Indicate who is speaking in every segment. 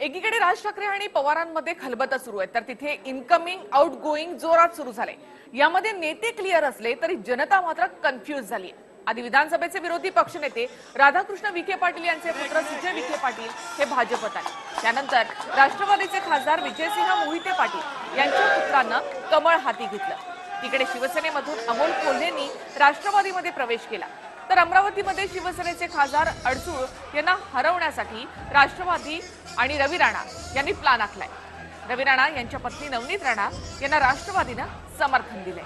Speaker 1: एकीकडे राज ठाकरे आणि पवारांमध्ये खलबत सुरू आहे तर तिथे इनकमिंग आउट गोईंग जोरात सुरू झाले. यामध्ये नेते क्लिअर असले तरी जनता मात्र कन्फ्युज झाली आधी विधानसभेचे विरोधी पक्षनेते राधाकृष्ण विखे पाटील यांचे पुत्र सुजय विखे पाटील हे भाजपत आले. त्यानंतर राष्ट्रवादीचे खासदार विजयसिंह मोहिते पाटील यांच्या पुत्रानं कमळ हाती घेतलं. तिकडे शिवसेनेमधून अमोल कोल्हेंनी राष्ट्रवादीमध्ये प्रवेश केला. तर अमरावतीमध्ये शिवसेनेचे खासदार अडसूळ यांना हरवण्यासाठी राष्ट्रवादी आणि रवी राणा यांनी प्लान आखलाय. रवी राणा यांच्या पत्नी नवनीत राणा यांना राष्ट्रवादीनं समर्थन दिले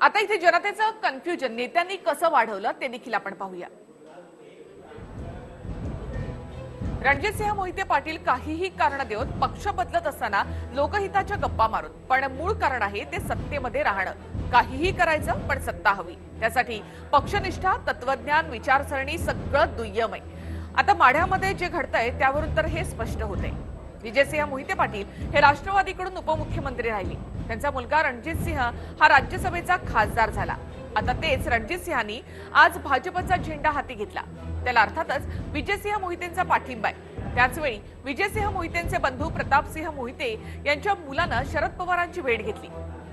Speaker 1: आता इथे जनतेचं कन्फ्युजन नेत्यांनी कसं वाढवलं ते देखील आपण पाहूया. रणजितसिंह मोहिते पाटील काहीही कारण देऊन पक्ष बदलत असताना लोकहिताच्या गप्पा मारून पण मूळ कारण आहे ते सत्तेमध्ये राहणं. काहीही करायचं पण सत्ता हवी. त्यासाठी पक्षनिष्ठा तत्वज्ञान विचारसरणी सगळं दुय्यम आहे. आता माढ्यामध्ये जे घडतंय त्यावरून तर हे स्पष्ट होतंय. विजयसिंह मोहिते पाटील हे राष्ट्रवादीकडून उपमुख्यमंत्री राहिले. त्यांचा मुलगा रणजित सिंह हा राज्यसभेचा खासदार झाला. आता तेच रणजित सिंहांनी आज भाजपचा झेंडा हाती घेतला. त्याला अर्थातच विजयसिंह मोहितेंचा पाठिंबा आहे. त्याचवेळी विजयसिंह मोहितेंचे बंधू प्रतापसिंह मोहिते यांच्या मुलानं शरद पवारांची भेट घेतली.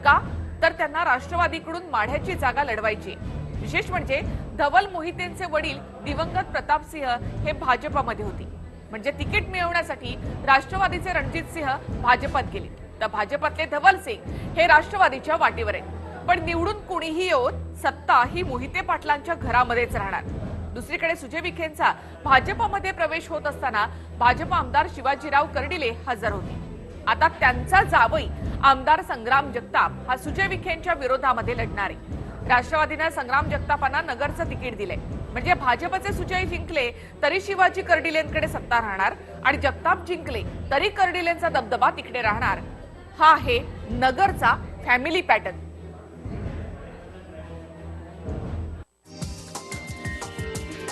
Speaker 1: का? तर त्यांना राष्ट्रवादीकडून माढ्याची जागा लढवायची विशेष म्हणजे धवल मोहितेंचे वडील दिवंगत प्रतापसिंह हे भाजपमध्ये होते. म्हणजे तिकीट मिळवण्यासाठी राष्ट्रवादीचे रणजित सिंह भाजपात गेले. तर भाजपातले धवल सिंग हे राष्ट्रवादीच्या वाटेवर आहेत. पण निवडून कुणीही येऊन सत्ता ही मोहिते पाटलांच्या घरामध्येच राहणार. दुसरीकडे सुजय विखेंचा भाजपमध्ये प्रवेश होत असताना भाजप आमदार शिवाजीराव कर्डिले हजर होते. आता त्यांचा जावई आमदार संग्राम जगताप हा सुजय विखेंच्या विरोधामध्ये लढणार. आहे राष्ट्रवादीनं संग्राम जगतापांना नगरचं तिकीट दिलंय. म्हणजे भाजपचे सुजय जिंकले तरी शिवाजी कर्डिलेंकडे सत्ता राहणार आणि जगताप जिंकले तरी कर्डिलेंचा दबदबा तिकडे राहणार. हा आहे नगरचा फॅमिली पॅटर्न